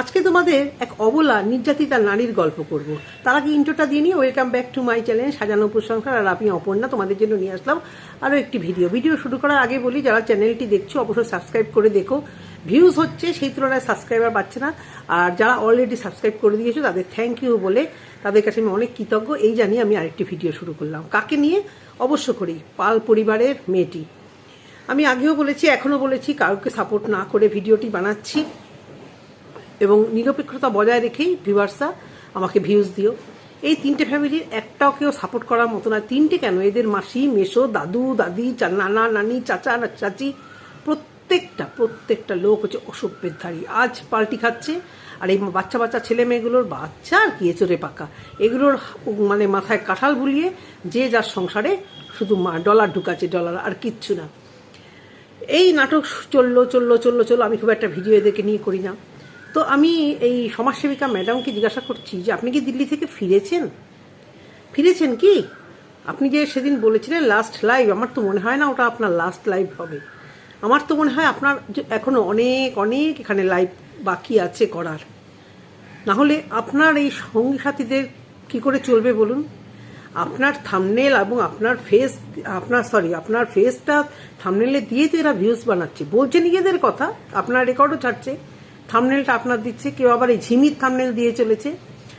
আজকে তোমাদের এক অবলা নির্যাতিতা নারীর গল্প করব। তার আগে ইন্টোটা দিয়ে নিয়ে welcome back to my channel সাজানো প্রশংসা আর আমি অপর্ণা, তোমাদের জন্য নিয়ে আসলাম আরও একটি ভিডিও ভিডিও শুরু করার আগে বলি, যারা চ্যানেলটি দেখছ, অবশ্যই সাবস্ক্রাইব করে দেখো। ভিউজ হচ্ছে সেই তুলনায় সাবস্ক্রাইবার পাচ্ছে না। আর যারা অলরেডি সাবস্ক্রাইব করে দিয়েছ, তাদের থ্যাংক ইউ বলে তাদের কাছে আমি অনেক কৃতজ্ঞ। এই জানিয়ে আমি আরেকটি ভিডিও শুরু করলাম। কাকে নিয়ে? অবশ্য করি, পাল পরিবারের মেয়েটি। আমি আগেও বলেছি, এখনও বলেছি, কাউকে সাপোর্ট না করে ভিডিওটি বানাচ্ছি। এবং নিরপেক্ষতা বজায় রেখেই ভিউয়ার্সরা আমাকে ভিউজ দিও। এই তিনটে ফ্যামিলির একটাও কেউ সাপোর্ট করার মতো না তিনটে কেন? এদের মাসি মেশো দাদু, দাদি নানা, নানি, চাচা চাচি, প্রত্যেকটা প্রত্যেকটা লোক হচ্ছে অসভ্যের ধারী আজ পাল্টি খাচ্ছে, আর এই বাচ্চা বাচ্চা ছেলে মেয়েগুলোর বাচ্চা আর কি চোরে পাকা। এগুলোর মানে মাথায় কাঁঠাল বুলিয়ে যে যার সংসারে শুধু ডলার ঢুকাচ্ছে, ডলার আর কিচ্ছু না। এই নাটক চলল চলল চলল চলল, আমি খুব একটা ভিডিও এদেরকে নিয়ে করি না। তো আমি এই সমাজসেবিকা ম্যাডামকে জিজ্ঞাসা করছি যে, আপনি কি দিল্লি থেকে ফিরেছেন? ফিরেছেন কি? আপনি যে সেদিন বলেছিলেন লাস্ট লাইভ আমার তো মনে হয় না ওটা আপনার লাস্ট লাইভ হবে। আমার তো মনে হয় আপনার যে এখনও অনেক অনেক এখানে লাইভ বাকি আছে করার। না হলে আপনার এই সঙ্গী সাথীদের কি করে চলবে বলুন? আপনার থামনেল এবং আপনার ফেস আপনার সরি আপনার ফেসটা থামনেলে দিয়ে তো এরা ভিউজ বানাচ্ছে। বলছে নিজেদের কথা, আপনার রেকর্ডও ছাড়ছে। থামনেলটা আপনার দিচ্ছে, কেউ আবার এই ঝিমির থামনেল দিয়ে চলেছে।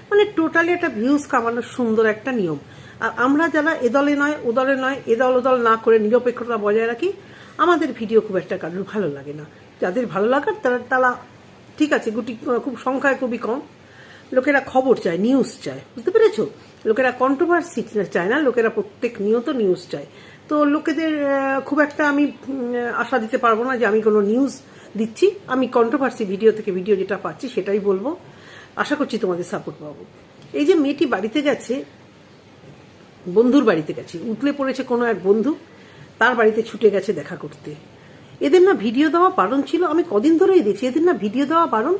মানে টোটালি একটা ভিউজ কামানোর সুন্দর একটা নিয়ম। আর আমরা যারা এদলে নয় ওদলে নয় এদল ওদল না করে নিরপেক্ষতা বজায় রাখি, আমাদের ভিডিও খুব একটা কারোর ভালো লাগে না। যাদের ভালো লাগার, তারা তারা ঠিক আছে, গুটি, খুব সংখ্যায় খুবই কম। লোকেরা খবর চায়, নিউজ চায়, বুঝতে পেরেছ? লোকেরা কন্ট্রোভার্সি চায় না, লোকেরা প্রত্যেক নিয়ত নিউজ চায়। তো লোকেদের খুব একটা আমি আশা দিতে পারব না যে আমি কোনো নিউজ দিচ্ছি। আমি কন্ট্রোভার্সি ভিডিও থেকে ভিডিও যেটা পাচ্ছি সেটাই বলব। আশা করছি তোমাদের সাপোর্ট পাবো। এই যে মেয়েটি বাড়িতে গেছে, বন্ধুর বাড়িতে গেছে, উতলে পড়েছে কোনো এক বন্ধু, তার বাড়িতে ছুটে গেছে দেখা করতে। এদের না ভিডিও দেওয়া বারণ ছিল, আমি কদিন ধরেই দেখছি, এদের না ভিডিও দেওয়া বারণ?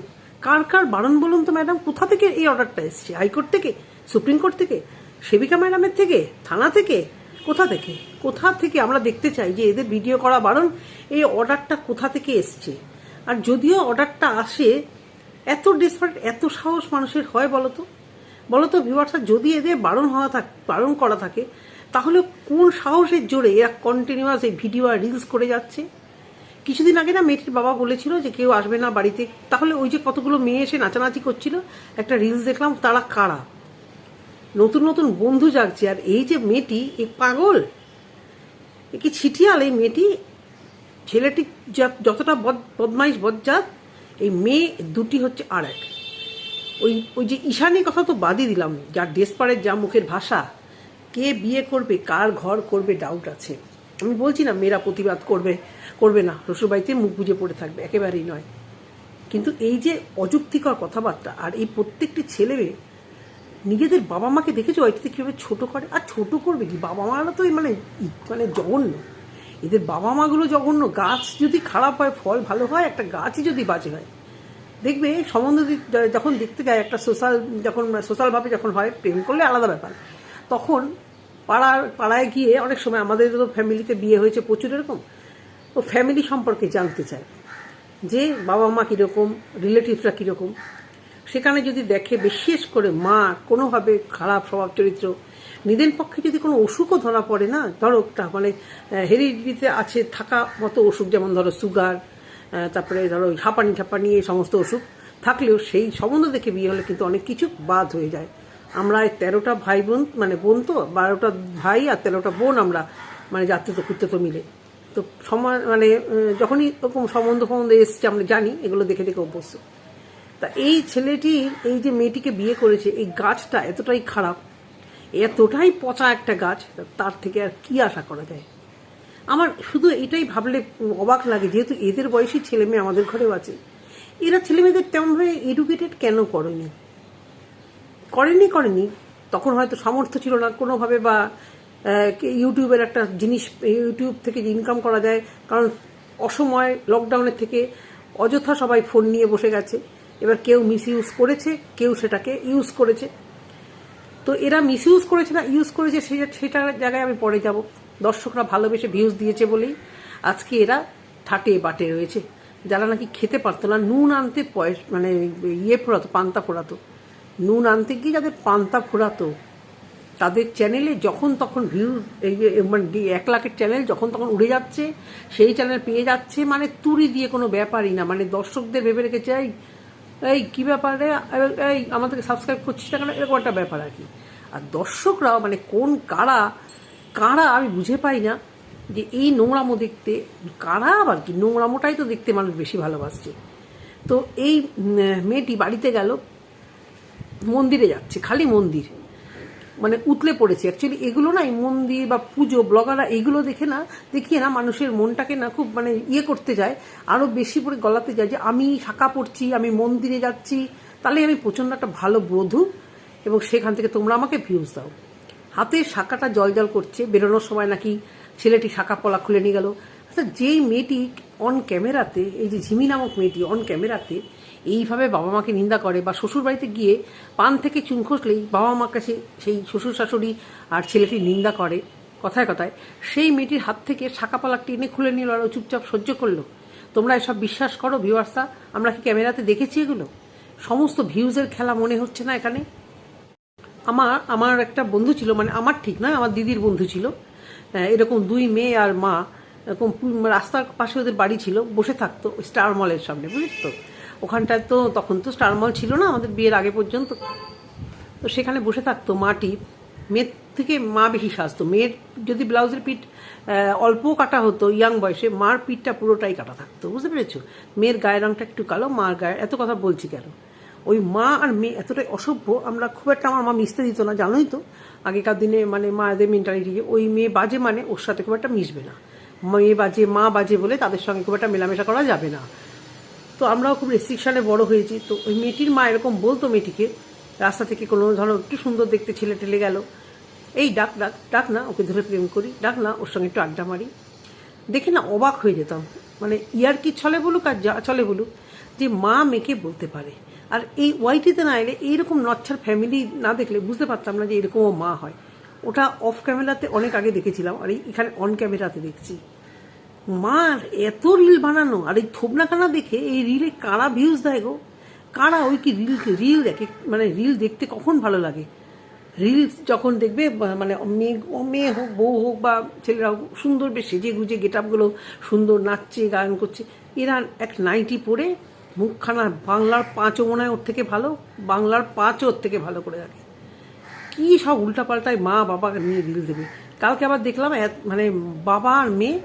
কার কার বারণ বলুন তো ম্যাডাম কোথা থেকে এই অর্ডারটা এসছে? হাইকোর্ট থেকে? সুপ্রিম কোর্ট থেকে? সেবিকা ম্যাডামের থেকে? থানা থেকে? কোথা থেকে? কোথা থেকে আমরা দেখতে চাই যে এদের ভিডিও করা বারণ? এই অর্ডারটা কোথা থেকে এসছে? আর যদিও অর্ডারটা আসে, এত ডেসপারেট এত সাহস মানুষের হয় বলো তো বলতো ভিউয়ার্সরা যদি এদের বারণ হওয়া থাক, বারণ করা থাকে, তাহলে কোন সাহসের জোরে এরা কন্টিনিউয়াস এই ভিডিও আর রিলস করে যাচ্ছে? কিছুদিন আগে না মেয়েটির বাবা বলেছিল যে কেউ আসবে না বাড়িতে। তাহলে ওই যে কতগুলো মেয়ে এসে নাচানাচি করছিল, একটা রিলস দেখলাম, তারা কারা? নতুন নতুন বন্ধু জাগছে, আর এই যে মেয়েটি, এ পাগল। এ কি ছিটিয়াল এই মেয়েটি? ছেলেটি যতটা বদ- বদমাইশ, বজ্জাত, এই মেয়ে দুটি হচ্ছে আর এক। ওই ওই যে ঈশানী কথা তো বাদই দিলাম, যার ডেসপারের যা মুখের ভাষা, কে বিয়ে করবে, কার ঘর করবে ডাউট আছে। আমি বলছি না মেয়েরা প্রতিবাদ করবে করবে না, শ্বশুরবাড়িতে মুখ বুঝে পড়ে থাকবে, একেবারেই নয়। কিন্তু এই যে অযুক্তিকর কথাবার্তা, আর এই প্রত্যেকটি ছেলে মেয়ে নিজেদের বাবা মাকে দেখেছ এটাতে কীভাবে ছোটো করে? আর ছোট করবে কি? বাবা মারা তো মানে মানে জঘন্য। এদের বাবা মাগুলো জঘন্য। গাছ যদি খারাপ হয়, ফল ভালো হয়, একটা গাছই যদি বাজে হয়। দেখবে, সম্বন্ধ যখন দেখতে যায়, একটা সোশ্যাল যখন সোশ্যালভাবে যখন হয়, প্রেম করলে আলাদা ব্যাপার। তখন পাড়ার পাড়ায় গিয়ে অনেক সময় আমাদের তো ফ্যামিলিতে বিয়ে হয়েছে প্রচুর এরকম। ও ফ্যামিলি সম্পর্কে জানতে চায় যে বাবা মা কীরকম, রিলেটিভসরা কীরকম। সেখানে যদি দেখে, বিশেষ করে মা, কোনোভাবে খারাপ স্বভাব চরিত্র নিদেন পক্ষে যদি কোনো অসুখও ধরা পড়ে না, ধরো মানে হেরিডিতে আছে থাকা মতো অসুখ, যেমন ধরো সুগার তারপরে ধরো হাঁপানি ঠাপানি, এই সমস্ত অসুখ, থাকলেও সেই সম্বন্ধ দেখে বিয়ে হলে কিন্তু অনেক কিছু বাদ হয়ে যায়। আমরা এই তেরোটা ভাই বোন মানে বোন তো, বারোটা ভাই আর তেরোটা বোন আমরা মানে যাত্রী তো করতে তো মিলে। তো সময় মানে যখনই এরকম সম্বন্ধ সম্বন্ধে এসছে, আমরা জানি, এগুলো দেখে দেখে অভ্যস্ত। তা এই ছেলেটি এই যে মেয়েটিকে বিয়ে করেছে, এই গাছটা এতটাই খারাপ, এতটাই পচা একটা গাছ, তার থেকে আর কি আশা করা যায়? আমার শুধু এটাই ভাবলে অবাক লাগে, যেহেতু এদের বয়সী ছেলে মেয়ে আমাদের ঘরেও আছে, এরা ছেলে মেয়েদের তেমনভাবে এডুকেটেড কেন করেনি? করেনি করেনি, তখন হয়তো সামর্থ্য ছিল না, কোনোভাবে বা ইউটিউবের একটা জিনিস, ইউটিউব থেকে ইনকাম করা যায়, কারণ অসময় লকডাউনের থেকে অযথা সবাই ফোন নিয়ে বসে গেছে। এবার কেউ মিস ইউজ করেছে, কেউ সেটাকে ইউজ করেছে। তো এরা মিস ইউজ করেছে না ইউজ করেছে সেটা সেটার জায়গায় আমি পরে যাব। দর্শকরা ভালোবেসে ভিউজ দিয়েছে বলেই আজকে এরা ঠাটে বাটে রয়েছে। যারা নাকি খেতে পারতো না, নুন আনতে পয়সা মানে ইয়ে ফোরাতো পান্তা ফোরাতো নুন আনতে গিয়ে যাদের পান্তা ফোরাতো তাদের চ্যানেলে যখন তখন ভিউ মানে এক লাখের চ্যানেল যখন তখন উড়ে যাচ্ছে, সেই চ্যানেল পেয়ে যাচ্ছে মানে তুড়ি দিয়ে কোনো ব্যাপারই না। মানে দর্শকদের ভেবে রেখেছে এই, কি ব্যাপারে এই, আমাদেরকে সাবস্ক্রাইব করছিস না কেন? এরকম একটা ব্যাপার আর কি। আর দর্শকরাও মানে কোন কারা কারা আমি বুঝে পাই না যে এই নোংরামো দেখতে, কারা আবার কি? নোংরামোটাই তো দেখতে মানুষ বেশি ভালোবাসছে। তো এই মেয়েটি বাড়িতে গেল, মন্দিরে যাচ্ছে, খালি মন্দির। মানে উতলে পড়েছে। অ্যাকচুয়ালি এগুলো না এই মন্দির বা পুজো, ব্লগাররা এগুলো দেখে না, দেখিয়ে না মানুষের মনটাকে না খুব মানে ইয়ে করতে যায়। আরও বেশি করে গলাতে যায় যে, আমি শাখা পড়ছি, আমি মন্দিরে যাচ্ছি। তাহলে আমি প্রচণ্ড একটা ভালো বধূ এবং সেখান থেকে তোমরা আমাকে ভিউজ দাও। হাতে শাখাটা জল জল করছে, বেরোনোর সময় নাকি ছেলেটি শাখা পলা খুলে নিয়ে গেল। আচ্ছা যেই মেয়েটি অন ক্যামেরাতে এই যে ঝিমি নামক মেয়েটি অন ক্যামেরাতে এইভাবে বাবা মাকে নিন্দা করে বা শ্বশুর বাড়িতে গিয়ে পান থেকে চুন খসলেই বাবা মা কাছে সেই শ্বশুর শাশুড়ি আর ছেলেটি নিন্দা করে। কথায় কথায় সেই মেয়েটির হাত থেকে শাখাপালা টেনে খুলে নিল আর চুপচাপ সহ্য করল। তোমরা এসব বিশ্বাস করো ভিউয়ার্সা আমরা কি ক্যামেরাতে দেখেছি এগুলো? সমস্ত ভিউজের খেলা মনে হচ্ছে না এখানে? আমার আমার একটা বন্ধু ছিল মানে আমার ঠিক নয়, আমার দিদির বন্ধু ছিল। এরকম দুই মেয়ে আর মা, এরকম রাস্তার পাশে ওদের বাড়ি ছিল, বসে থাকতো স্টার মলের সামনে বুঝিস তো? ওখানটায় তো তখন তো স্টার মল ছিল না, আমাদের বিয়ের আগে পর্যন্ত। তো সেখানে বসে থাকতো মাটি মেয়ের থেকে মা বেশি সাজতো। মেয়ের যদি ব্লাউজের পিঠ অল্প কাটা হতো ইয়াং বয়সে, মার পিঠটা পুরোটাই কাটা থাকতো, বুঝতে পেরেছ? মেয়ের গায়ের রংটা একটু কালো, মার গায়ে এত কথা বলছি কেন? ওই মা আর মেয়ে এতটাই অসভ্য, আমরা খুব একটা আমার মা মিশতে দিত না, জানোই তো। আগেকার দিনে মানে মায়েদের মেন্টালিটি ওই মেয়ে বাজে মানে ওর সাথে খুব একটা মিশবে না। মেয়ে বাজে, মা বাজে বলে তাদের সঙ্গে খুব একটা মেলামেশা করা যাবে না। তো আমরাও খুব রেস্ট্রিকশানে বড় হয়েছি। তো ওই মেয়েটির মা এরকম বলতো মেয়েটিকে, রাস্তা থেকে কোনো ধরো একটু সুন্দর দেখতে ছেলে টেলে গেল। এই ডাক ডাক ডাক না, ওকে ধরে প্রেম করি, ডাক না, ওর সঙ্গে একটু আড্ডা মারি। দেখে না অবাক হয়ে যেতাম। মানে ইয়ার কি ছলে বলুক আর যা চলে বলুক, যে মা মেয়েকে বলতে পারে। আর এই ওয়াইটিতে না এলে এইরকম নচ্ছার ফ্যামিলি না দেখলে বুঝতে পারতাম না যে এরকমও মা হয়। ওটা অফ ক্যামেরাতে অনেক আগে দেখেছিলাম, আর এখানে অন ক্যামেরাতে দেখছি। মার, এত রিল বানানো। আর এই থোবনাখানা দেখে এই রিলে কারা ভিউজ দেয় গো? কারা ওই কি রিল রিল দেখে মানে রিল দেখতে কখন ভালো লাগে? রিল যখন দেখবে মানে মেয়ে মেয়ে হোক, বউ হোক বা ছেলেরা হোক, সুন্দর বেশ সেজে গুজে গেট আপগুলো সুন্দর নাচছে, গান করছে। এরা এক নাইটি পরে মুখখানা বাংলার পাঁচও মনে হয় ওর থেকে ভালো, বাংলার পাঁচও ওর থেকে ভালো করে রাখে। কি সব উল্টাপাল্টায় মা বাবাকে নিয়ে রিল দেবে? কালকে আবার দেখলাম মানে বাবা আর মেয়ে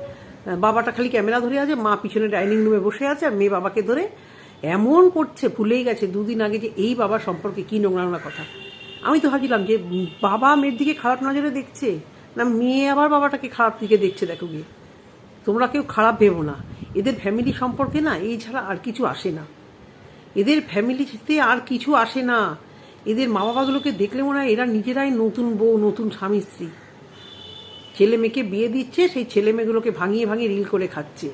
বাবাটা খালি ক্যামেরা ধরে আছে, মা পিছনে ডাইনিং রুমে বসে আছে, আর মেয়ে বাবাকে ধরে এমন করছে, ভুলেই গেছে দুদিন আগে যে এই বাবা সম্পর্কে কি নোংরা নোংরা কথা। আমি তো ভাবছিলাম যে বাবা মেয়ের দিকে খারাপ নজরে দেখছে, না মেয়ে আবার বাবাটাকে খারাপ দিকে দেখছে, দেখো গিয়ে। তোমরা কেউ খারাপ ভেবো না। এদের ফ্যামিলি সম্পর্কে না, এই ছাড়া আর কিছু আসে না। এদের ফ্যামিলিতে আর কিছু আসে না। এদের মা বাবাগুলোকে দেখলে মনে হয় এরা নিজেরাই নতুন বউ, নতুন স্বামী, স্ত্রী। ছেলে মেয়েকে বিয়ে দিচ্ছে, সেই ছেলে মেয়েগুলোকে ভাঙিয়ে ভাঙিয়ে রিল করে খাচ্ছে।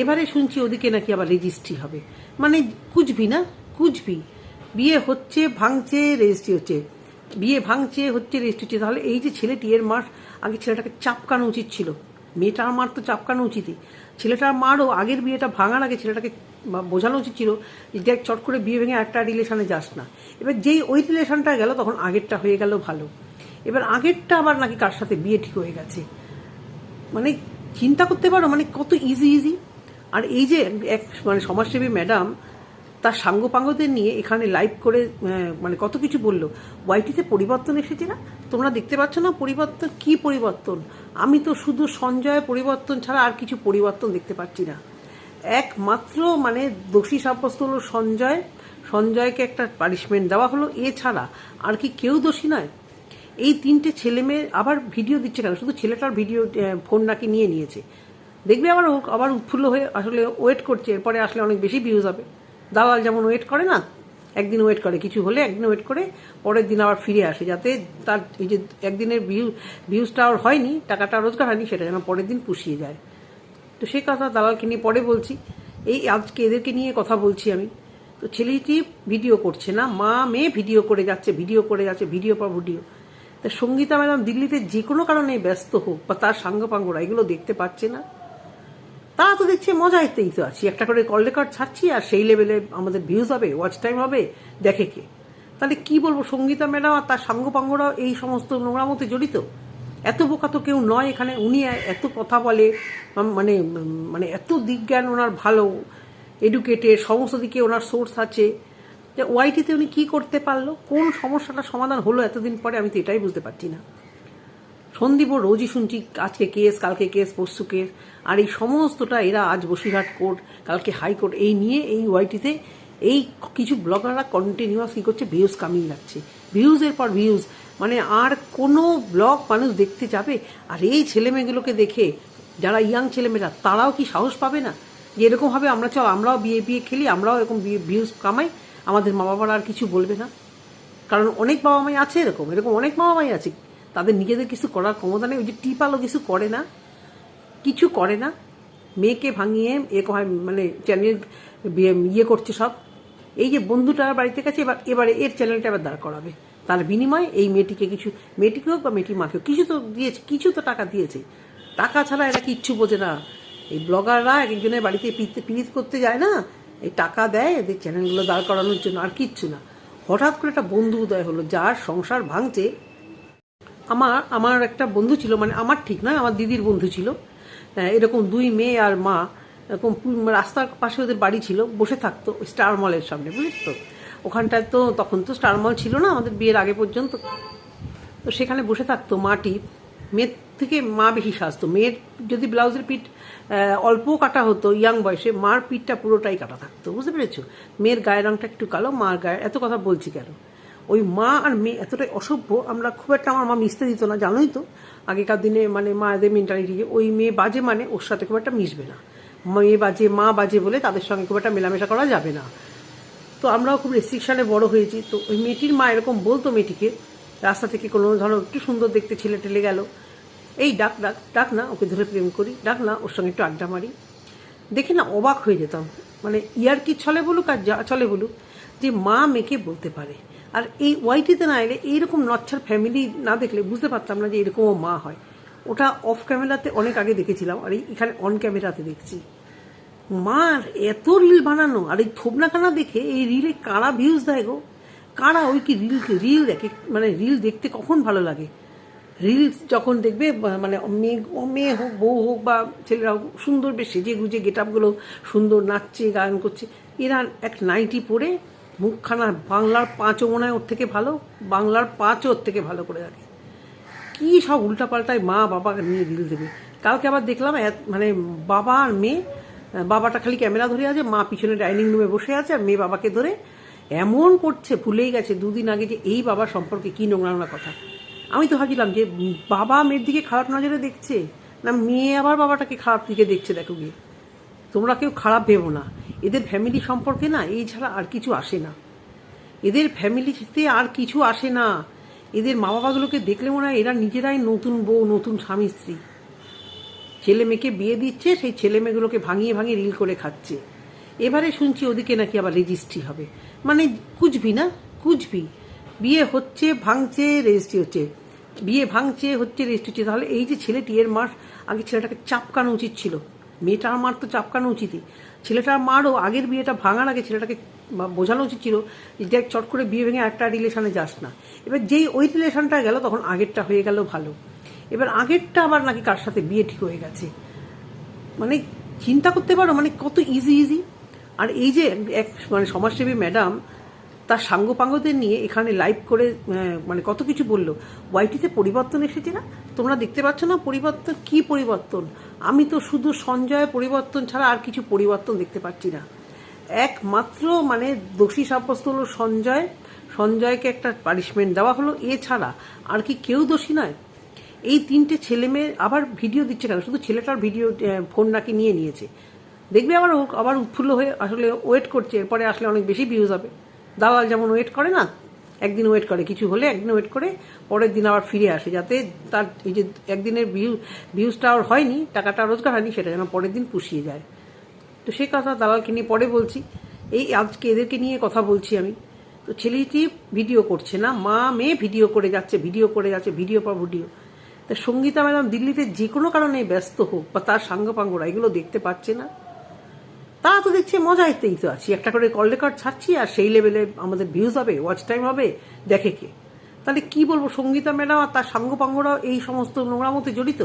এবারে শুনছি ওদিকে নাকি আবার রেজিস্ট্রি হবে। মানে কুচবি না? কুচবি বিয়ে হচ্ছে, ভাঙছে রেজিস্ট্রি হচ্ছে। বিয়ে ভাঙছে, হচ্ছে রেজিস্ট্রি হচ্ছে। তাহলে এই যে ছেলেটি, এর মার আগে ছেলেটাকে চাপকানো উচিত ছিল। মেয়েটার মার তো চাপকানো উচিতই। ছেলেটার মারও আগের বিয়েটা ভাঙার আগে ছেলেটাকে বোঝানো উচিত ছিল যে দেখ, চট করে বিয়ে ভেঙে একটা রিলেশনে যাস না। এবার যেই ওই রিলেশনটা গেল, তখন আগেরটা হয়ে গেল ভালো। এবার আগেরটা আবার নাকি কার সাথে বিয়ে ঠিক হয়ে গেছে। মানে চিন্তা করতে পারো মানে কত ইজি ইজি আর এই যে এক মানে সমাজসেবী ম্যাডাম তার সাঙ্গপাঙ্গদের নিয়ে এখানে লাইভ করে মানে কত কিছু বলল। ওয়াইটিতে পরিবর্তন এসেছে না? তোমরা দেখতে পাচ্ছ না পরিবর্তন? কি পরিবর্তন? আমি তো শুধু সঞ্জয় পরিবর্তন ছাড়া আর কিছু পরিবর্তন দেখতে পাচ্ছি না। একমাত্র মানে দোষী সাব্যস্ত হলো সঞ্জয়। সঞ্জয়কে একটা পানিশমেন্ট দেওয়া হলো। এছাড়া আর কি কেউ দোষী নয়। এই তিনটে ছেলে মেয়ে আবার ভিডিও দিচ্ছে কেন? শুধু ছেলেটার ভিডিও ফোন নাকি নিয়ে নিয়েছে। দেখবে আবার আবার উৎফুল্ল হয়ে আসলে ওয়েট করছে, এরপরে আসলে অনেক বেশি ভিউজ হবে। দালাল যেমন ওয়েট করে না, একদিন ওয়েট করে, কিছু হলে একদিন ওয়েট করে, পরের দিন আবার ফিরে আসে, যাতে তার এই যে একদিনের ভিউ ভিউজটা আর হয়নি, টাকাটা রোজগার হয়নি, সেটা যেন পরের দিন পুষিয়ে যায়। তো সেই কথা দালালকে নিয়ে পরে বলছি। এই আজকে এদেরকে নিয়ে কথা বলছি আমি। তো ছেলেটি ভিডিও করছে না, মা মেয়ে ভিডিও করে যাচ্ছে ভিডিও করে যাচ্ছে ভিডিও পর ভিডিও সঙ্গীতা ম্যাডাম দিল্লিতে যে কোনো কারণে ব্যস্ত হোক বা তার সাঙ্গপাঙ্গরা এগুলো দেখতে পাচ্ছে না। তারা তো দেখছে মজাতেই তো আছি। একটা করে কল রেকর্ড ছাড়ছি আর সেই লেভেলে আমাদের ভিউজ হবে ওয়াচ টাইম হবে, দেখে কে। তাহলে কি বলব, সঙ্গীতা ম্যাডাম আর তার সাঙ্গপাঙ্গরাও এই সমস্ত নোংরামতে জড়িত? এত বোকা তো কেউ নয় এখানে। উনি এত কথা বলে মানে মানে এত দিকজ্ঞান ওনার ভালো এডুকেটেড সমস্ত দিকে ওনার সোর্স আছে। যে ওয়াইটিতে উনি কি করতে পারল? কোন সমস্যাটা সমাধান হলো এতদিন পরে? আমি তো এটাই বুঝতে পারছি না। সন্দীপ রোজই শুনছি, আজকে কেস, কালকে কেস, পরশু কেস। আর এই সমস্তটা এরা আজ বসিরহাট কোর্ট, কালকে হাইকোর্ট এই নিয়ে এই ওয়াইটিতে এই কিছু ব্লগাররা কন্টিনিউয়াস কী করছে ভিউজ কামিং যাচ্ছে। ভিউজের পর ভিউজ মানে আর কোনো ব্লগ মানুষ দেখতে যাবে? আর এই ছেলেমেয়েগুলোকে দেখে, যারা ইয়াং ছেলেমেয়েরা, তারাও কি সাহস পাবে না? যে এরকমভাবে আমরা, চল আমরাও বিয়ে বিয়ে খেলি, আমরাও এরকম ভিউজ কামাই আমাদের মা বাবারা আর কিছু বলবে না। কারণ অনেক বাবা মাই আছে এরকম এরকম অনেক বাবা মাই আছে। তাদের নিজেদের কিছু করার ক্ষমতা নেই, ওই যে টিপালও কিছু করে না, কিছু করে না। মেয়েকে ভাঙিয়ে এ হয় মানে চ্যানেল ইয়ে করছে সব। এই যে বন্ধুটার বাড়িতে কাছে এবার, এবারে এর চ্যানেলটা এবার দাঁড় করাবে। তার বিনিময়ে এই মেয়েটিকে কিছু, মেয়েটিকে হোক বা মেয়েটির মাকে কিছু তো দিয়েছে, কিছু তো টাকা দিয়েছে। টাকা ছাড়া এরা কিচ্ছু বোঝে না। এই ব্লগাররা এক একজনের বাড়িতে পিড়িত করতে যায় না। এই টাকা দেয়, এদের চ্যানেলগুলো দাঁড় করানোর জন্য আর কিচ্ছু না। হঠাৎ করে একটা বন্ধু উদয় হলো, যার সংসার ভাঙছে আমার আমার একটা বন্ধু ছিল মানে আমার ঠিক নয়, আমার দিদির বন্ধু ছিল। এরকম দুই মেয়ে আর মা, এরকম রাস্তার পাশে ওদের বাড়ি ছিল, বসে থাকতো স্টার মলের সামনে বুঝলি তো ওখানটায় তো, তখন তো স্টার মল ছিল না, আমাদের বিয়ের আগে পর্যন্ত। তো সেখানে বসে থাকতো মাটি মেয়ের থেকে মা বেশি সাজতো মেয়ের যদি ব্লাউজের পিঠ অল্প কাটা হতো ইয়াং বয়সে, মার পিঠটা পুরোটাই কাটা থাকতো, বুঝতে পেরেছ? মেয়ের গায়ের রঙটা একটু কালো, মার গায়ে, এত কথা বলছি কেন? ওই মা আর মেয়ে এতটাই অসভ্য, আমরা খুব একটা আমার মা মিশতে দিত না, জানোই তো। আগেকার দিনে মানে মায়েদের মেন্টালিটি ওই মেয়ে বাজে মানে ওর সাথে খুব একটা মিশবে না। মেয়ে বাজে, মা বাজে বলে তাদের সঙ্গে খুব একটা মেলামেশা করা যাবে না। তো আমরাও খুব রেস্ট্রিকশানে বড় হয়েছি। তো ওই মেয়েটির মা এরকম বলতো মেয়েটিকে রাস্তা থেকে কোনো ধরো একটু সুন্দর দেখতে ছেলে টেলে গেল। এই ডাক ডাক ডাক না, ওকে ধরে প্রেম করি। ডাক না, ওর সঙ্গে একটু আড্ডা মারি। দেখে না অবাক হয়ে যেতাম। মানে ইয়ার কি চলে বলুক আর যা চলে বলুক, যে মা মেয়েকে বলতে পারে। আর এই ওয়াইটিতে না এলে এইরকম নচ্ছার ফ্যামিলি না দেখলে বুঝতে পারতাম না যে এরকমও মা হয়। ওটা অফ ক্যামেরাতে অনেক আগে দেখেছিলাম, আর এখানে অন ক্যামেরাতে দেখছি। মার এত রিল বানানো, আর এই থোবনাখানা দেখে এই রিলে কারা ভিউজ দেয় গো? কারা ওই কি রিল রিল দেখে মানে রিল দেখতে কখন ভালো লাগে? রিল যখন দেখবে মানে মেয়ে মেয়ে হোক, বউ হোক, বা ছেলেরা হোক, সুন্দর বেশ সেজে গুজে গেট আপগুলো সুন্দর নাচছে, গান করছে। এরা এক নাইটি পরে মুখখানা বাংলার পাঁচও মনে হয় ওর থেকে ভালো, বাংলার পাঁচও ওর থেকে ভালো করে রাখে কি সব উল্টাপাল্টায় মা বাবাকে নিয়ে রিল দেবে। কালকে আবার দেখলাম মানে বাবা আর মেয়ে, বাবাটা খালি ক্যামেরা ধরে আছে, মা পিছনে ডাইনিং রুমে বসে আছে, আর মেয়ে বাবাকে ধরে এমন করছে, ভুলেই গেছে দুদিন আগে যে এই বাবা সম্পর্কে কি নোংরা নোংরা কথা। আমি তো ভাবছিলাম যে বাবা মেয়ের দিকে খারাপ নজরে দেখছে, না মেয়ে আবার বাবাটাকে খারাপ দিকে দেখছে, দেখো গিয়ে। তোমরা কেউ খারাপ ভেবো না। এদের ফ্যামিলি সম্পর্কে না, এই ছাড়া আর কিছু আসে না। এদের ফ্যামিলিতে আর কিছু আসে না। এদের মা বাবাগুলোকে দেখলে মনে হয় এরা নিজেরাই নতুন বউ, নতুন স্বামী, স্ত্রী। ছেলে মেয়েকে বিয়ে দিচ্ছে, সেই ছেলে মেয়েগুলোকে ভাঙিয়ে ভাঙিয়ে রিল করে খাচ্ছে। এবারে শুনছি ওদিকে নাকি আবার রেজিস্ট্রি হবে। মানে কুচবি না কুচবি বিয়ে হচ্ছে, ভাঙছে রেজিস্ট্রি হচ্ছে। বিয়ে ভাঙছে, হচ্ছে রেজিস্ট্রি হচ্ছে। তাহলে এই যে ছেলেটি, এর মার আগে ছেলেটাকে চাপকানো উচিত ছিল। মেয়েটার মার তো চাপকানো উচিতই। ছেলেটার মারও আগের বিয়েটা ভাঙার আগে ছেলেটাকে বোঝানো উচিত ছিল যে দেখ, চট করে বিয়ে ভেঙে একটা রিলেশনে যাস না। এবার যেই ওই রিলেশনটা গেল, তখন আগেরটা হয়ে গেল ভালো। এবার আগেরটা আবার নাকি কার সাথে বিয়ে ঠিক হয়ে গেছে? মানে চিন্তা করতে পারো মানে কত ইজি ইজি আর এই যে এক- মানে সমাজসেবী ম্যাডাম তার সাঙ্গপাঙ্গদের নিয়ে এখানে লাইভ করে মানে কত কিছু বলল। ওয়াইটিতে পরিবর্তন এসেছে না? তোমরা দেখতে পাচ্ছ না পরিবর্তন? কি পরিবর্তন? আমি তো শুধু সঞ্জয় পরিবর্তন ছাড়া আর কিছু পরিবর্তন দেখতে পাচ্ছি না। একমাত্র মানে দোষী সাব্যস্ত হলো সঞ্জয়। সঞ্জয়কে একটা পানিশমেন্ট দেওয়া হলো। এছাড়া আর কি কেউ দোষী নয়। এই তিনটে ছেলে মেয়ে আবার ভিডিও দিচ্ছে কেন? শুধু ছেলেটার ভিডিও ফোন নাকি নিয়ে নিয়েছে। দেখবে আবার ও আবার উৎফুল্ল হয়ে আসলে ওয়েট করছে, এরপরে আসলে অনেক বেশি ভিউজ হবে। দালাল যেমন ওয়েট করে না, একদিন ওয়েট করে, কিছু হলে একদিন ওয়েট করে, পরের দিন আবার ফিরে আসে, যাতে তার এই যে একদিনের ভিউ ভিউজটা আর হয়নি, টাকাটা রোজগার হয়নি, সেটা যেন পরের দিন পুষিয়ে যায়। তো সেই কথা দালালকে নিয়ে পরে বলছি। এই আজকে এদেরকে নিয়ে কথা বলছি আমি। তো ছেলেটি ভিডিও করছে না, মা মেয়ে ভিডিও করে যাচ্ছে ভিডিও করে যাচ্ছে ভিডিও পর ভিডিও তা সঙ্গীতা ম্যাডাম দিল্লিতে যে কোনো কারণে ব্যস্ত হোক বা তার সাঙ্গপাঙ্গরা, এগুলো দেখতে পাচ্ছে না। তারা তো দেখছে মজাইতেই তো। আছি একটা করে কল রেকর্ড ছাড়ছি আর সেই লেভেলে আমাদের ভিউজ হবে ওয়াচ টাইম হবে, দেখে কে। তাহলে কি বলব, সঙ্গীতা ম্যাডাম আর তার সাঙ্গপাঙ্গরাও এই সমস্ত নোংরামতে জড়িত?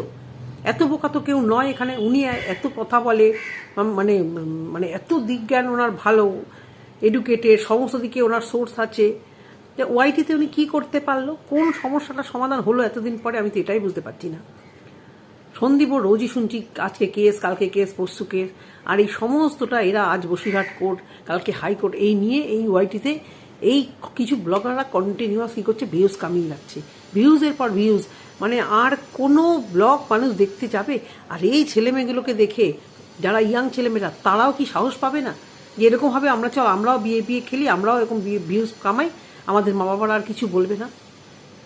এত বোকা তো কেউ নয় এখানে, উনি এত কথা বলে মানে মানে এত দিকজ্ঞান ওনার ভালো এডুকেটেড সমস্ত দিকে ওনার সোর্স আছে। ওয়াইটিতে উনি কি করতে পারল? কোন সমস্যাটা সমাধান হলো এতদিন পরে আমি তো এটাই বুঝতে পারছি না। সন্দীপ রোজই শুনছি, আজকে কেস, কালকে কেস, পরশু কেস। আর এই সমস্তটা এরা আজ বসিরহাট কোর্ট, কালকে হাইকোর্ট এই নিয়ে এই ওয়াইটিতে এই কিছু ব্লগাররা কন্টিনিউয়াস কী করছে ভিউজ কামিয়ে যাচ্ছে। ভিউজের পর ভিউজ মানে আর কোনো ব্লগ মানুষ দেখতে যাবে? আর এই ছেলেমেয়েগুলোকে দেখে, যারা ইয়াং ছেলেমেয়েরা, তারাও কি সাহস পাবে না? যে এরকমভাবে আমরা চল আমরাও বিয়ে বিয়ে খেলি, আমরাও এরকম ভিউজ কামাই, আমাদের মা বাবারা আর কিছু বলবে না।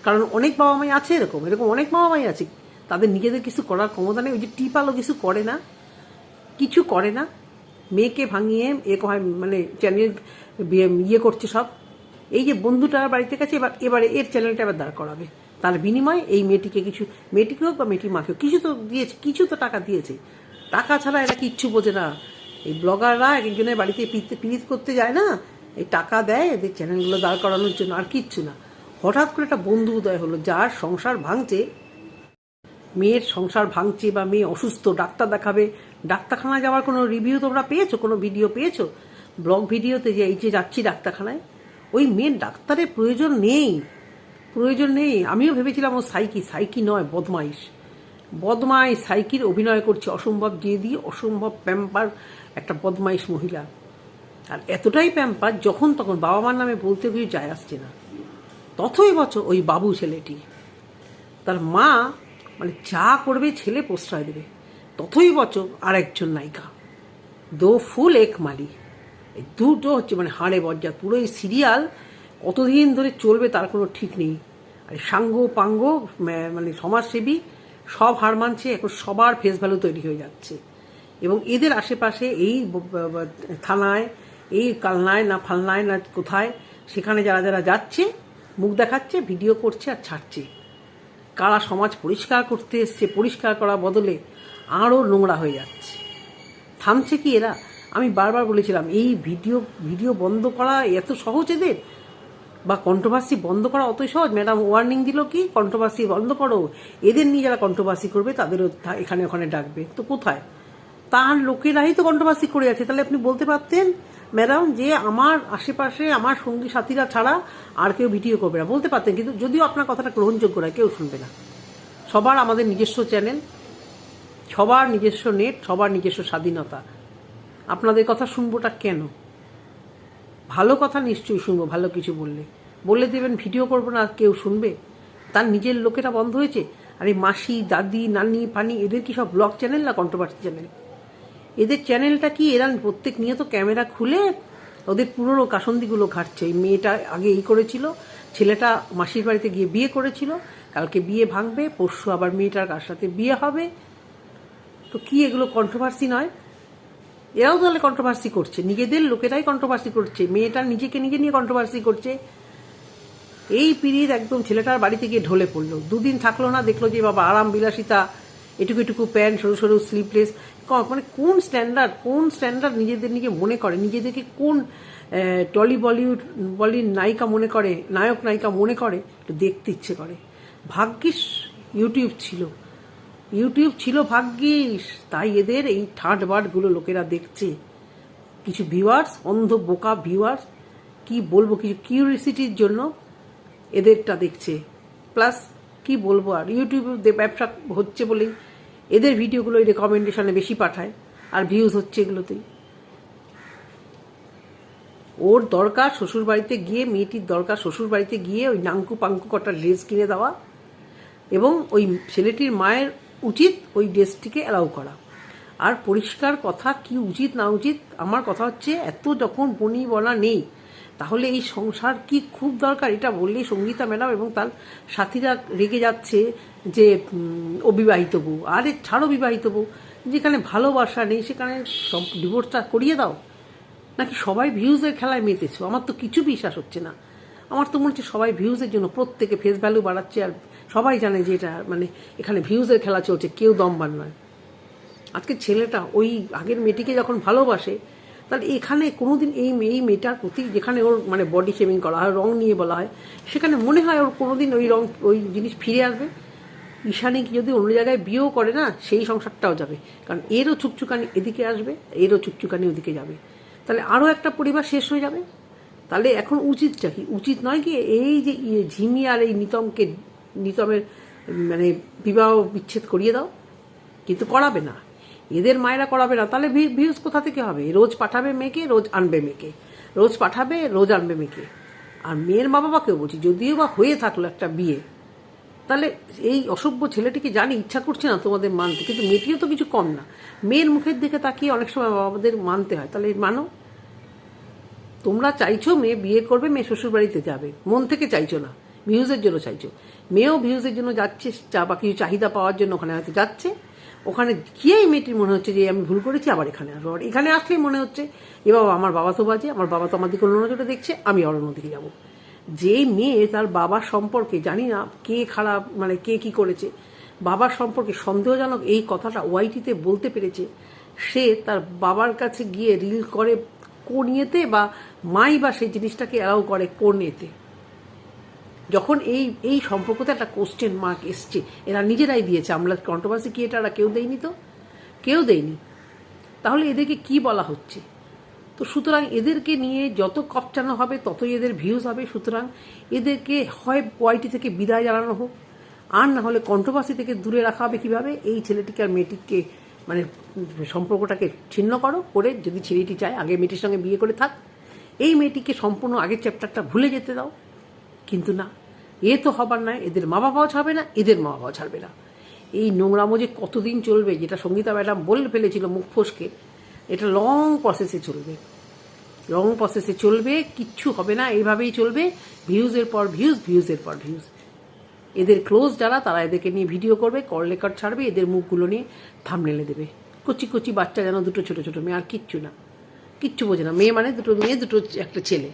কারণ অনেক বাবা মাই আছে এরকম এরকম অনেক বাবা মাই আছে। তাদের নিজেদের কিছু করার ক্ষমতা নেই ওই যে টিপালও কিছু করে না কিছু করে না মেয়েকে ভাঙিয়ে এরকম হয় মানে চ্যানেল ইয়ে করছে সব। এই যে বন্ধুটার বাড়িতে গেছে এবার এবারে এর চ্যানেলটা এবার দাঁড় করাবে। তার বিনিময়ে এই মেয়েটিকে কিছু মেয়েটিকে হোক বা মেয়েটির মাকে হোক, কিছু তো দিয়েছে কিছু তো টাকা দিয়েছে। টাকা ছাড়া এরা কিচ্ছু বোঝে না। এই ব্লগাররা এক একজনের বাড়িতে পিড়িত করতে যায় না এই টাকা দেয় এদের চ্যানেলগুলো দাঁড় করানোর জন্য আর কিচ্ছু না। হঠাৎ করে একটা বন্ধু উদয় হলো যার সংসার ভাঙছে মেয়ের সংসার ভাঙছে বা মেয়ে অসুস্থ, ডাক্তার দেখাবে। ডাক্তারখানায় যাওয়ার কোনো রিভিউ তোমরা পেয়েছ? কোনো ভিডিও পেয়েছ? ব্লগ ভিডিওতে যে এই যে যাচ্ছি ডাক্তারখানায়, ওই মেয়ের ডাক্তারের প্রয়োজন নেই। প্রয়োজন নেই। আমিও ভেবেছিলাম ও সাইকি। সাইকি নয়, বদমাইশ। বদমাইশ, সাইকির অভিনয় করছে। অসম্ভব দিয়ে দিয়ে অসম্ভব প্যাম্পার একটা বদমাইশ মহিলা। আর এতটাই প্যাম্পার যখন তখন বাবা মার নামে বলতে কিছু যায় আসছে না। তথই বছর ওই বাবু ছেলেটি। তার মা মানে যা করবে ছেলে প্রশ্রয় দেবে। ততই বছর আর একজন নায়িকা। দো ফুল এক মালি। এই দুটো হচ্ছে মানে হাড়ে বজ্জা। পুরো এই সিরিয়াল কতদিন ধরে চলবে তার কোনো ঠিক নেই। আর সাঙ্গ পাঙ্গ মানে সমাজসেবী, সব হার মানছে, এখন সবার ফেস ভ্যালু তৈরি হয়ে যাচ্ছে। এবং এদের আশেপাশে এই থানায়, এই কালনায়, না ফালনায়, না কোথায়, সেখানে যারা যারা যাচ্ছে, মুখ দেখাচ্ছে ভিডিও করছে আর ছাড়ছে। কারা সমাজ পরিষ্কার করতে এসছে, পরিষ্কার করা বদলে আরও নোংরা হয়ে যাচ্ছে। থামছে কি এরা? আমি বারবার বলেছিলাম, এই ভিডিও ভিডিও বন্ধ করা এত সহজ এদের? বা কন্ট্রোভার্সি বন্ধ করা অতই সহজ? ম্যাডাম ওয়ার্নিং দিল কি? কন্ট্রোভার্সি বন্ধ করো। এদের নিয়ে যারা কন্ট্রোভার্সি করবে, তাদেরও এখানে ওখানে ডাকবে। তো কোথায়? তার লোকেরাই তো কন্ট্রোভার্সি করে আছে। তাহলে আপনি বলতে পারতেন, ম্যাডাম, যে আমার আশেপাশে, আমার সঙ্গী সাথীরা ছাড়া আর কেউ ভিডিও করবে না। বলতে পারতেন, কিন্তু যদিও আপনার কথাটা গ্রহণযোগ্য নয়, কেউ শুনবে না। সবার আমাদের নিজস্ব চ্যানেল সবার নিজস্ব নেট সবার নিজস্ব স্বাধীনতা। আপনাদের কথা শুনবোটা কেন? ভালো কথা নিশ্চয়ই শুনব, ভালো কিছু বললে। বলে দেবেন, ভিডিও করব না, কেউ শুনবে? তার নিজের লোকেরা বন্ধ হয়েছে। আর এই মাসি, দাদি, নানি, পানি, এদের কি সব ব্লগ চ্যানেল না কন্ট্রোভার্সি চ্যানেল এদের চ্যানেলটা কি? এরা প্রত্যেক নিয়ে তো ক্যামেরা খুলে ওদের পুরনো কাসন্দিগুলো ঘাটছে। এই মেয়েটা আগে এই করেছিল, ছেলেটা মাসির বাড়িতে গিয়ে বিয়ে করেছিল, কালকে বিয়ে ভাঙবে, পরশু আবার মেয়েটার কার সাথে বিয়ে হবে। তো কি এগুলো কন্ট্রোভার্সি নয়? এরাও তাহলে কন্ট্রোভার্সি করছে। নিজেদের লোকেরাই কন্ট্রোভার্সি করছে। মেয়েটা নিজেকে নিজে নিয়ে কন্ট্রোভার্সি করছে। এই পিরিয়ড একদম ছেলেটার বাড়িতে গিয়ে ঢলে পড়ল। দুদিন থাকল না, দেখল যে বাবা আরাম বিলাসিতা এটুকু এটুকু প্যান্ট, সরু সরু স্লিপলেস মানে কোন স্ট্যান্ডার্ড কোন স্ট্যান্ডার্ড নিজেদের নিজে মনে করে? নিজেদেরকে কোন টলি বলিউড বলিউড নায়িকা মনে করে, নায়ক নায়িকা মনে করে? একটু দেখতে ইচ্ছে করে। ভাগ্যিস ইউটিউব ছিল। ইউটিউব ছিল ভাগ্যিস। তাই এদের এই ঠাট বাটগুলো লোকেরা দেখছে। কিছু ভিউয়ার্স অন্ধ বোকা ভিউয়ার্স কি বলব, কিছু কিউরিসিটির জন্য এদেরটা দেখছে। প্লাস কি বলব আর? ইউটিউবে ব্যবসা হচ্ছে বলেই এদের ভিডিওগুলো রেকমেন্ডেশনে বেশি পাঠায়, আর ভিউজ হচ্ছে এগুলোতেই। ওর দরকার শ্বশুর বাড়িতে গিয়ে, মেয়েটির দরকার শ্বশুর বাড়িতে গিয়ে ওই নাঙ্কু পাঙ্কু কটা ড্রেস কিনে দেওয়া এবং ওই ছেলেটির মায়ের উচিত ওই ড্রেসটিকে অ্যালাউ করা। আর পরিষ্কার কথা, কি উচিত না উচিত, আমার কথা হচ্ছে এত যখন বনি বলা নেই তাহলে এই সংসার কি খুব দরকার? এটা বললেই সঙ্গীতা ম্যাডাম এবং তার সাথীরা রেগে যাচ্ছে যে অবিবাহিত বউ। আরে ছাড়ো বিবাহিত বউ। যেখানে ভালোবাসা নেই, সেখানে সব ডিভোর্সটা করিয়ে দাও। নাকি সবাই ভিউজের খেলায় মেতেছো? আমার তো কিছু বিশ্বাস হচ্ছে না। আমার তো মনে হচ্ছে সবাই ভিউজের জন্য প্রত্যেকে ফেস ভ্যালু বাড়াচ্ছে আর সবাই জানে যে এটা মানে এখানে ভিউজের খেলা চলছে, কেউ দমবান নয় আজকে ছেলেটা ওই আগের মেয়েটিকে যখন ভালোবাসে তাহলে এখানে কোনোদিন এই এই মেয়েটার প্রতি যেখানে ওর মানে বডি শেমিং করা হয়, রং নিয়ে বলা হয়, সেখানে মনে হয় ওর কোনোদিন ওই রং, ওই জিনিস ফিরে আসবে? ঈশানী কি যদি অন্য জায়গায় বিয়েও করে না, সেই সংসারটাও যাবে। কারণ এরও চুকচুকানি এদিকে আসবে, এরও চুকচুকানি ওদিকে যাবে। তাহলে আরও একটা পরিবার শেষ হয়ে যাবে? তাহলে এখন উচিতটা কি? উচিত নয় কি এই যে ঝিমি আর এই নিতমকে, নিতমের মানে বিবাহ বিচ্ছেদ করিয়ে দাও, কিন্তু করাবে না। এদের মায়েরা করাবে না। তাহলে ভিউজ কোথা থেকে হবে? রোজ পাঠাবে মেয়েকে, রোজ আনবে মেয়েকে। রোজ পাঠাবে, রোজ আনবে মেয়েকে। আর মেয়ের মা বাবাকেও বলছি, যদিও বা হয়ে থাকল একটা বিয়ে, তাহলে এই অসভ্য ছেলেটিকে জানি ইচ্ছা করছে না তোমাদের মানতে? কিন্তু মেয়েটিও তো কিছু কম না। মেয়ের মুখের দিকে তাকিয়ে অনেক সময় বাবাদের মানতে হয়। তাহলে মানো, তোমরা চাইছো মেয়ে বিয়ে করবে, মেয়ে শ্বশুর বাড়িতে যাবে। মন থেকে চাইছো না। ভিউজের জন্য চাইছো। মেয়েও ভিউজের জন্য যাচ্ছে, চা বা কিছু চাহিদা পাওয়ার জন্য ওখানে হয়তো যাচ্ছে। ওখানে গিয়েই মেয়েটির মনে হচ্ছে যে, আমি ভুল করেছি, আবার এখানে আসব। আর এখানে আসলেই মনে হচ্ছে এ বাবা, আমার বাবা তো বাজে, আমার বাবা তো আমার দিকে অন্য নজরে দেখছে, আমি আর অন্যদিকে যাব। যে মেয়ে তার বাবার সম্পর্কে জানি না, কে খারাপ মানে কে কি করেছে, বাবার সম্পর্কে সন্দেহজনক এই কথাটা ওয়াইটিতে বলতে পেরেছে, সে তার বাবার কাছে গিয়ে রিল করে কোন ইয়েতে বা মাই বা সেই জিনিসটাকে অ্যালাউ করে কোন এতে যখন এই এই সম্পর্কতে একটা কোশ্চেন মার্ক এসছে, এরা নিজেরাই দিয়েছে, আমরা কন্ট্রোভার্সি কি এটা এরা কেউ দেয়নি তো? কেউ দেয়নি। তাহলে এদেরকে কি বলা হচ্ছে? তো সুতরাং এদেরকে নিয়ে যত কপচানো হবে, ততই এদের ভিউজ হবে। সুতরাং এদেরকে হয় ওয়াইটি থেকে বিদায় জানানো হোক, আর না হলে কন্ট্রোভার্সি থেকে দূরে রাখা হবে কীভাবে? এই ছেলেটিকে আর মেয়েটিকে মানে সম্পর্কটাকে ছিন্ন করো, করে যদি ছেলেটি চায়, আগে মেয়েটির সঙ্গে বিয়ে করে থাক। এই মেয়েটিকে সম্পূর্ণ আগের চ্যাপ্টারটা ভুলে যেতে দাও। কিন্তু না, এ তো হবার নয়, এদের মা বাবাও ছাড়বে না, এদের মা বাবাও ছাড়বে না। এই নোংরামো যে কতদিন চলবে, যেটা সঙ্গীতা ম্যাডাম বলে ফেলেছিল মুখ ফসকে, এটা লং প্রসেসে চলবে। লং প্রসেসে চলবে, কিচ্ছু হবে না, এইভাবেই চলবে ভিউজের পর ভিউজ ভিউজের পর ভিউজ এদের ক্লোজ যারা, তারা এদেরকে নিয়ে ভিডিও করবে কল রেকর্ড ছাড়বে, এদের মুখগুলো নিয়ে থামনেলে দেবে। কচি কচি বাচ্চা যেন দুটো ছোট ছোট মেয়ে, আর কিচ্ছু না। কিচ্ছু বোঝে না, মেয়ে মানে দুটো, মেয়ে দুটো একটা ছেলে।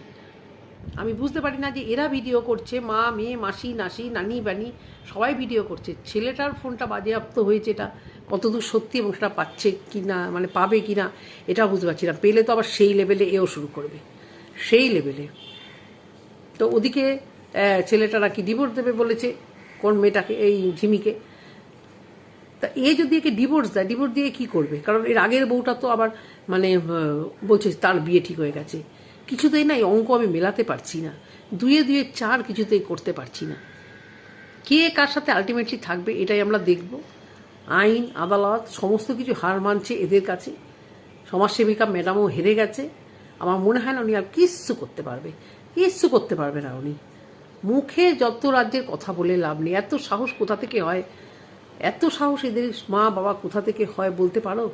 আমি বুঝতে পারি না যে এরা ভিডিও করছে মা মেয়ে মাসি নাসি নানি বানি সবাই ভিডিও করছে। ছেলেটার ফোনটা বাজেয়াপ্ত হয়েছে এটা কতদূর সত্যি এবং সেটা পাচ্ছে কি না মানে পাবে কি না এটাও বুঝতে পারছি না। পেলে তো আবার সেই লেভেলে এও শুরু করবে সেই লেভেলে তো ওদিকে আহ, ছেলেটারা কি ডিভোর্স দেবে বলেছে কোন মেয়েটাকে এই ঝিমিকে। তা এ যদি একে ডিভোর্স দেয় ডিভোর্স দিয়ে কি করবে? কারণ এর আগের বউটা তো আবার মানে বলছে তার বিয়ে ঠিক হয়ে গেছে। কিছুতেই না এই অঙ্ক আমি মেলাতে পারছি না। দুয়ে দুয়ে চার কিছুতেই করতে পারছি না। কে কার সাথে আলটিমেটলি থাকবে এটাই আমরা দেখব। আইন, আদালত, সমস্ত কিছু হার মানছে এদের কাছে। সমাজসেবিকা ম্যাডামও হেরে গেছে। আমার মনে হয় না উনি আর কিচ্ছু করতে পারবে। কিচ্ছু করতে পারবে না উনি। মুখে যত রাজ্যের কথা বলে লাভ নেই। এত সাহস কোথা থেকে হয়? এত সাহস এদের মা বাবা কোথা থেকে হয় বলতে পারো?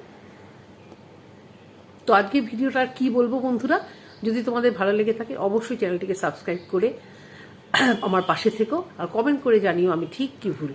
তো আজকে ভিডিওটা আর কি বলব বন্ধুরা? যদি তোমাদের ভালো লেগে থাকে, অবশ্যই চ্যানেলটিকে সাবস্ক্রাইব করে আমার পাশে থেকো আর কমেন্ট করে জানিও আমি ঠিক কি ভুল।